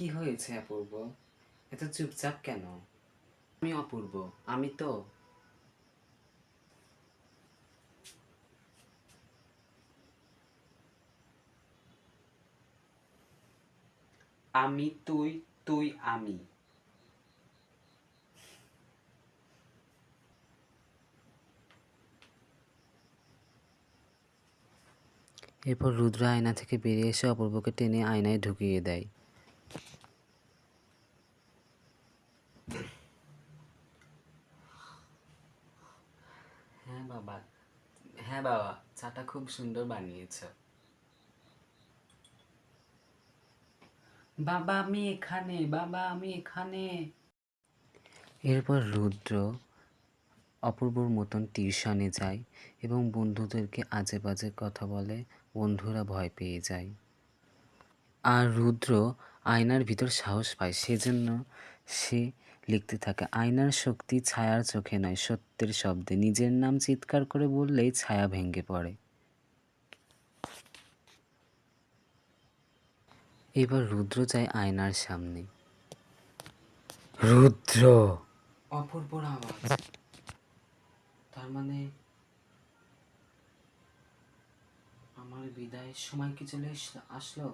কি হয়েছে অপূর্ব? এত চুপচাপ কেন? আমি অপূর্ব, আমি তো। আমি, তুই তুই, আমি। এরপর রুদ্র আয়না থেকে বেরিয়ে এসে অপূর্বকে টেনে আয়নায় ঢুকিয়ে দেয়। হ্যাঁ বাবা হ্যাঁ বাবা চাটা খুব সুন্দর বানিয়েছ। বাবা আমি এখানে বাবা আমি এখানে। এরপর রুদ্র অপূর্বর মতন টিউশনে যায় এবং বন্ধুদেরকে আজে বাজে কথা বলে বন্ধুরা ভয় পেয়ে যায়। আর রুদ্র আয়নার ভিতর সাহস পায় সেজন্য সে লিখতে থাকে আয়নার শক্তি ছায়ার চোখে নয় সত্যের শব্দে। নিজের নাম চিৎকার করে বললেই ছায়া ভেঙে পড়ে। এবার রুদ্র যায় আয়নার সামনে। রুদ্র! অপূর্বর আওয়াজ। তার মানে আমার বিদায়ের সময় কি চলে আসলো?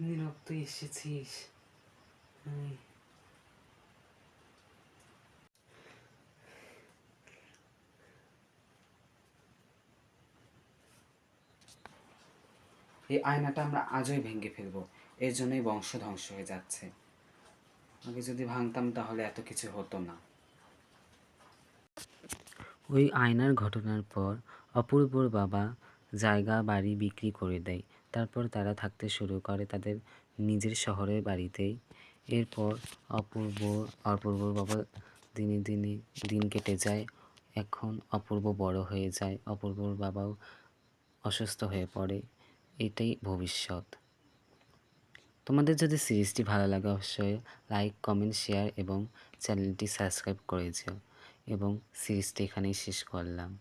নীরব তুই এসেছিস। এই আয়নাটা আমরা আজই ভেঙে ফেলব। এর জন্যই বংশ ধ্বংস হয়ে যাচ্ছে। আগে যদি ভাঙতাম তাহলে এত কিছু হতো না। ওই আয়নার ঘটনার পর অপূর্বর বাবা জায়গা, বাড়ি বিক্রি করে দেয়। তারপর তারা থাকতে শুরু করে তাদের নিজের শহরের বাড়িতেই। এরপর অপূর্ব অপূর্বর বাবা দিনে দিনে দিন কেটে যায়। এখন অপূর্ব বড় হয়ে যায়। অপূর্বর বাবাও অসুস্থ হয়ে পড়ে। এটাই ভবিষ্যৎ। তোমাদের যদি সিরিজটি ভালো লাগে অবশ্যই লাইক, কমেন্ট, শেয়ার এবং চ্যানেলটি সাবস্ক্রাইব করে যেও। এবং সিরিজটি এখানেই শেষ করলাম।